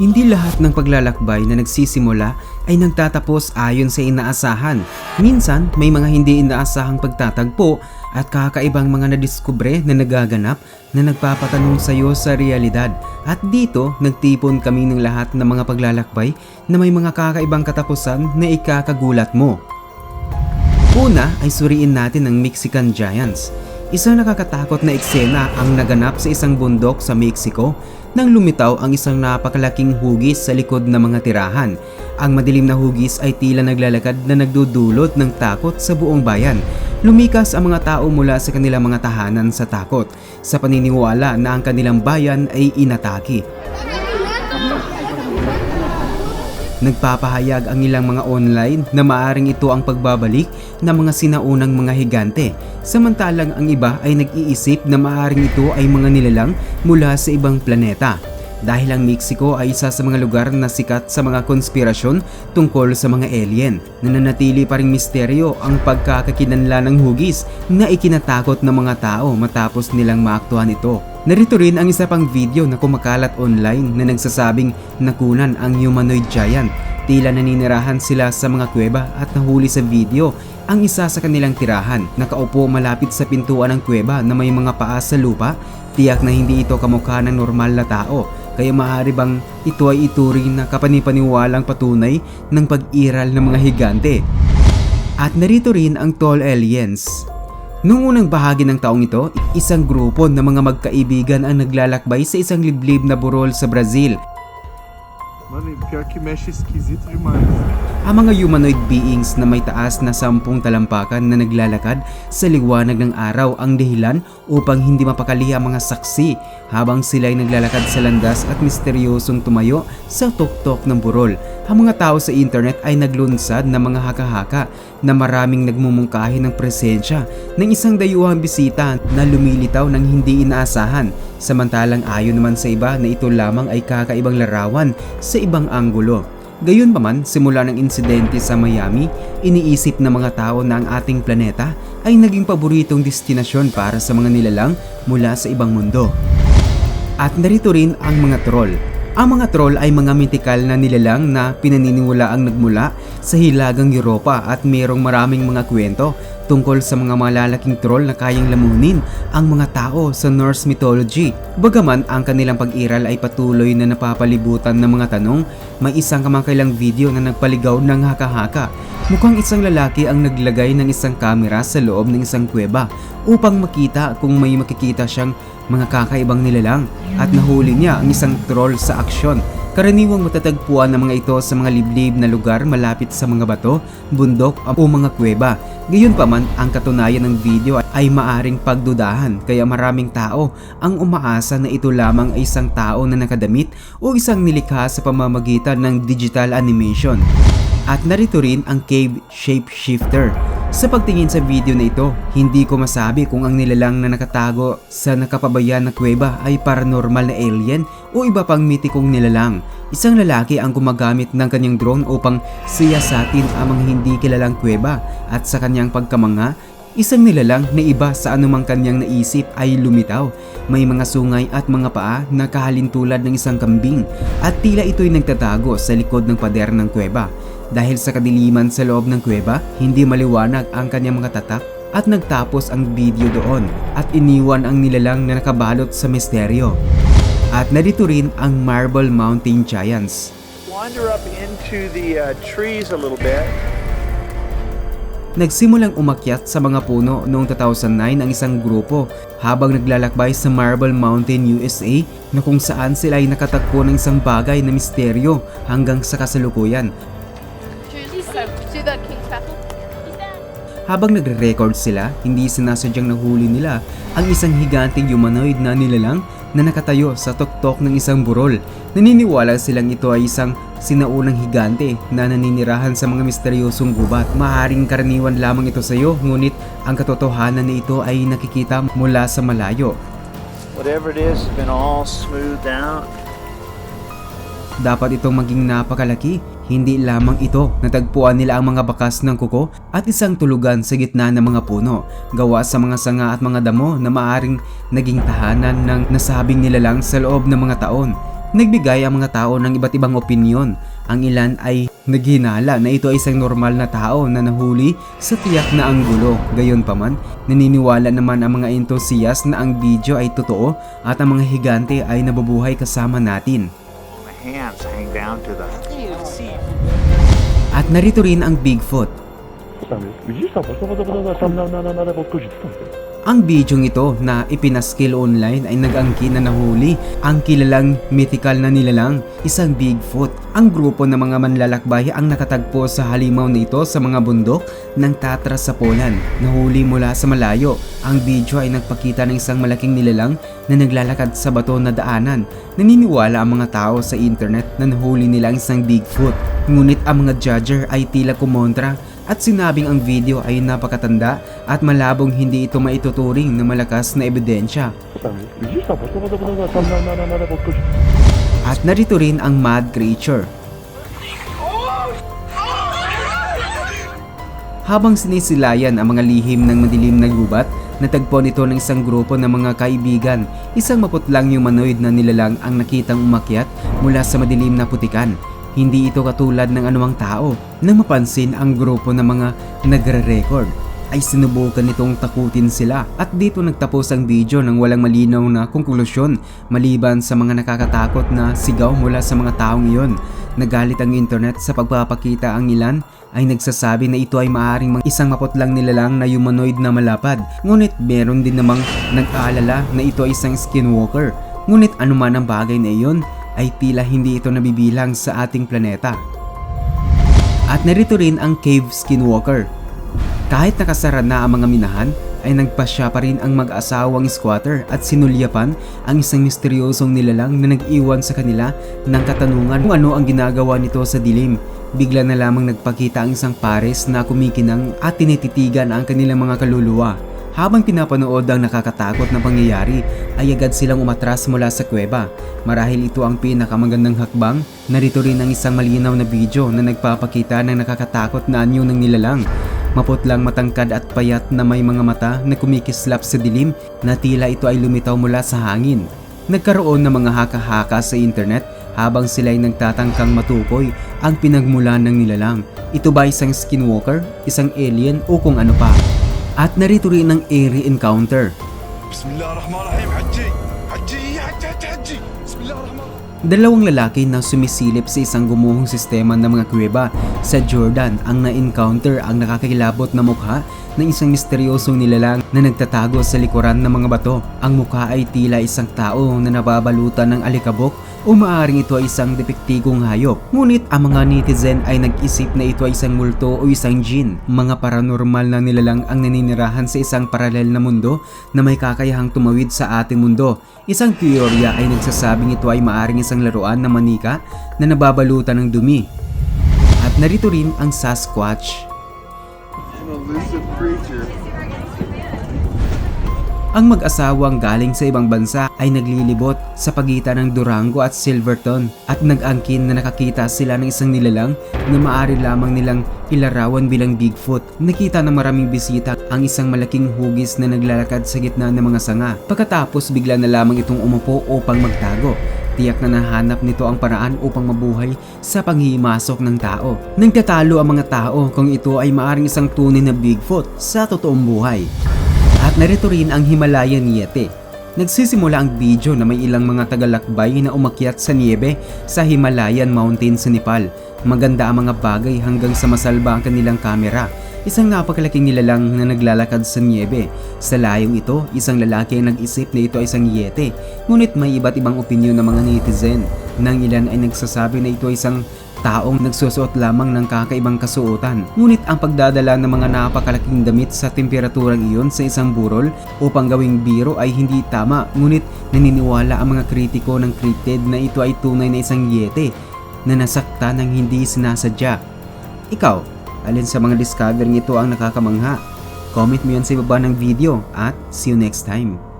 Hindi lahat ng paglalakbay na nagsisimula ay nagtatapos ayon sa inaasahan. Minsan, may mga hindi inaasahang pagtatagpo at kakaibang mga nadiskubre na nagaganap na nagpapatanong sa iyo sa realidad. At dito, nagtipon kami ng lahat ng mga paglalakbay na may mga kakaibang katapusan na ikakagulat mo. Una ay suriin natin ang Mexican Giants. Isang nakakatakot na eksena ang naganap sa isang bundok sa Mexico nang lumitaw ang isang napakalaking hugis sa likod ng mga tirahan. Ang madilim na hugis ay tila naglalakad na nagdudulot ng takot sa buong bayan. Lumikas ang mga tao mula sa kanilang mga tahanan sa takot sa paniniwala na ang kanilang bayan ay inatake. Nagpapahayag ang ilang mga online na maaring ito ang pagbabalik ng mga sinaunang mga higante, samantalang ang iba ay nag-iisip na maaring ito ay mga nilalang mula sa ibang planeta. Dahil ang Mexico ay isa sa mga lugar na sikat sa mga konspirasyon tungkol sa mga alien, nananatili pa ring misteryo ang pagkakakinanla ng hugis na ikinatakot ng mga tao matapos nilang maaktuhan ito. Narito rin ang isa pang video na kumakalat online na nagsasabing nakunan ang humanoid giant. Tila naninirahan sila sa mga kuweba at nahuli sa video ang isa sa kanilang tirahan. Nakaupo malapit sa pintuan ng kuweba na may mga paa sa lupa. Tiyak na hindi ito kamukha ng normal na tao. Kaya maaari bang ito ay ituring na kapanipaniwalang patunay ng pag-iral ng mga higante. At narito rin ang tall aliens. Noong unang bahagi ng taong ito, isang grupo ng mga magkaibigan ang naglalakbay sa isang liblib na burol sa Brazil. Mano, pior que mexe esquisito demais. Ang mga humanoid beings na may taas na sampung talampakan na naglalakad sa liwanag ng araw ang dahilan upang hindi mapakali ang mga saksi habang sila ay naglalakad sa landas at misteryosong tumayo sa tuktok ng burol. Ang mga tao sa internet ay naglunsad ng mga haka-haka na maraming nagmumungkahi ng presensya ng isang dayuhang bisita na lumilitaw ng hindi inaasahan samantalang ayon naman sa iba na ito lamang ay kakaibang larawan sa ibang anggulo. Gayunpaman, simula ng insidente sa Miami, iniisip ng mga tao na ang ating planeta ay naging paboritong destinasyon para sa mga nilalang mula sa ibang mundo. At narito rin ang mga troll. Ang mga troll ay mga mitikal na nilalang na pinaniniwala ang nagmula sa hilagang Europa at mayroong maraming mga kwento tungkol sa mga malalaking troll na kayang lamunin ang mga tao sa Norse mythology. Bagaman ang kanilang pag-iral ay patuloy na napapalibutan ng mga tanong, may isang kamakailang video na nagpaligaw ng haka-haka. Mukhang isang lalaki ang naglagay ng isang kamera sa loob ng isang kuweba upang makita kung may makikita siyang mga kakaibang nilalang at nahuli niya ang isang troll sa aksyon. Karaniwang matatagpuan ng mga ito sa mga liblib na lugar malapit sa mga bato, bundok o mga kuweba. Gayunpaman, ang katunayan ng video ay maaring pagdudahan kaya maraming tao ang umaasa na ito lamang ay isang tao na nakadamit o isang nilikha sa pamamagitan ng digital animation. At narito rin ang cave shapeshifter. Sa pagtingin sa video na ito, hindi ko masabi kung ang nilalang na nakatago sa nakapabayan na kuweba ay paranormal na alien o iba pang mitikong nilalang. Isang lalaki ang gumagamit ng kanyang drone upang siyasatin ang mga hindi kilalang kuweba at sa kanyang pagkamanga, isang nilalang na iba sa anumang kanyang naisip ay lumitaw. May mga sungay at mga paa na kahalintulad ng isang kambing at tila ito'y nagtatago sa likod ng pader ng kuweba. Dahil sa kadiliman sa loob ng kuweba, hindi maliwanag ang kanyang mga tatak at nagtapos ang video doon at iniwan ang nilalang na nakabalot sa misteryo. At narito rin ang Marble Mountain Giants. Wander up into the uh, trees a little bit. Nagsimulang umakyat sa mga puno noong 2009 ang isang grupo habang naglalakbay sa Marble Mountain, USA na kung saan sila ay nakatagpo ng isang bagay na misteryo hanggang sa kasalukuyan. Habang nagre-record sila, hindi sinasadyang nahuli nila ang isang higanteng humanoid na nilalang na nakatayo sa tuktok ng isang burol. Naniniwala silang ito ay isang sinaunang higante na naninirahan sa mga misteryosong gubat. Maharing karaniwan lamang ito sa iyo, ngunit ang katotohanan na ito ay nakikita mula sa malayo. Whatever it is, has been all smoothed out. Dapat itong maging napakalaki. Hindi lamang ito, natagpuan nila ang mga bakas ng kuko at isang tulugan sa gitna ng mga puno, gawa sa mga sanga at mga damo na maaring naging tahanan ng nasabing nilalang sa loob ng mga taon. Nagbigay ang mga tao ng iba't ibang opinyon. Ang ilan ay naghinala na ito ay isang normal na tao na nahuli sa tiyak na anggulo. Gayunpaman, naniniwala naman ang mga entusiast na ang video ay totoo at ang mga higante ay nabubuhay kasama natin. Hands hang down to the At narito rin ang Bigfoot. Ang bidyong ito na ipinaskil online ay nag-angkin na nahuli ang kilalang mythical na nilalang, isang Bigfoot. Ang grupo ng mga manlalakbay ang nakatagpo sa halimaw na ito sa mga bundok ng Tatra sa Poland. Nahuli mula sa malayo. Ang video ay nagpakita ng isang malaking nilalang na naglalakad sa bato na daanan. Naniniwala ang mga tao sa internet na nahuli nila ang isang Bigfoot. Ngunit ang mga judger ay tila kumontra at sinabing ang video ay napakatanda at malabong hindi ito maituturing na malakas na ebidensya. At narito rin ang mad creature. Habang sinisilayan ang mga lihim ng madilim na gubat, natagpo nito ng isang grupo ng mga kaibigan. Isang maputlang humanoid na nilalang ang nakitang umakyat mula sa madilim na putikan. Hindi ito katulad ng anumang tao. Nang mapansin ang grupo ng mga nagre-record, ay sinubukan nitong takutin sila at dito nagtapos ang video ng walang malinaw na konklusyon maliban sa mga nakakatakot na sigaw mula sa mga taong iyon. Nagalit ang internet sa pagpapakita ang ilan ay nagsasabi na ito ay maaring mga isang maputlang nilalang na humanoid na malapad. Ngunit meron din namang nag-aalala na ito ay isang skinwalker. Ngunit anuman ang bagay na iyon ay tila hindi ito nabibilang sa ating planeta. At narito rin ang cave skinwalker. Kahit nakasara na ang mga minahan, ay nagpasya pa rin ang mag-asawang squatter at sinulyapan ang isang misteryosong nilalang na nag-iwan sa kanila ng katanungan kung ano ang ginagawa nito sa dilim. Bigla na lamang nagpakita ang isang pares na kumikinang at tinititigan ang kanilang mga kaluluwa. Habang pinapanood ang nakakatakot na pangyayari, ay agad silang umatras mula sa kuweba. Marahil ito ang pinakamagandang hakbang, narito rin ang isang malinaw na video na nagpapakita ng nakakatakot na anyo ng nilalang. Maputlang matangkad at payat na may mga mata na kumikislap sa dilim na tila ito ay lumitaw mula sa hangin. Nagkaroon ng mga haka-haka sa internet habang sila'y nagtatangkang matukoy ang pinagmulan ng nilalang. Ito ba isang skinwalker, isang alien o kung ano pa? At narito rin ang eerie encounter. Bismillahirrahmanirrahim, Haji! Dalawang lalaki na sumisilip sa isang gumuhong sistema ng mga kuweba sa Jordan ang na-encounter ang nakakilabot na mukha ng isang misteryosong nilalang na nagtatago sa likuran ng mga bato. Ang mukha ay tila isang tao na nababalutan ng alikabok o maaaring ito ay isang depektigong hayop. Ngunit ang mga netizen ay nag-isip na ito ay isang multo o isang jin. Mga paranormal na nilalang ang naninirahan sa isang paralel na mundo na may kakayahang tumawid sa ating mundo. Isang teorya ay nagsasabing ito ay maaring isang laruan na manika na nababalutan ng dumi. At narito rin ang Sasquatch. Ang mag-asawang galing sa ibang bansa ay naglilibot sa pagitan ng Durango at Silverton at nag-angkin na nakakita sila ng isang nilalang na maaari lamang nilang ilarawan bilang Bigfoot. Nakita ng maraming bisita ang isang malaking hugis na naglalakad sa gitna ng mga sanga. Pagkatapos bigla na lamang itong umupo upang magtago. Tiyak na nahanap nito ang paraan upang mabuhay sa panghimasok ng tao. Nagtatalo ang mga tao kung ito ay maaring isang tunay na Bigfoot sa totoong buhay. At narito rin ang Himalayan Yeti. Nagsisimula ang video na may ilang mga tagalakbay na umakyat sa niebe sa Himalayan Mountain sa Nepal. Maganda ang mga bagay hanggang sa masalba ang kanilang kamera. Isang napakalaking nilalang na naglalakad sa niebe. Sa layong ito, isang lalaki ang nag-isip na ito ay isang yete. Ngunit may iba't ibang opinyon ng mga netizen. Nang ilan ay nagsasabi na ito ay isang taong nagsusuot lamang ng kakaibang kasuotan. Ngunit ang pagdadala ng mga napakalaking damit sa temperaturang iyon sa isang burol upang gawing biro ay hindi tama. Ngunit naniniwala ang mga kritiko ng cryptid na ito ay tunay na isang yete na nasakta ng hindi sinasadya. Ikaw, alin sa mga discovery ito ang nakakamangha? Comment mo yan sa ibaba ng video at see you next time.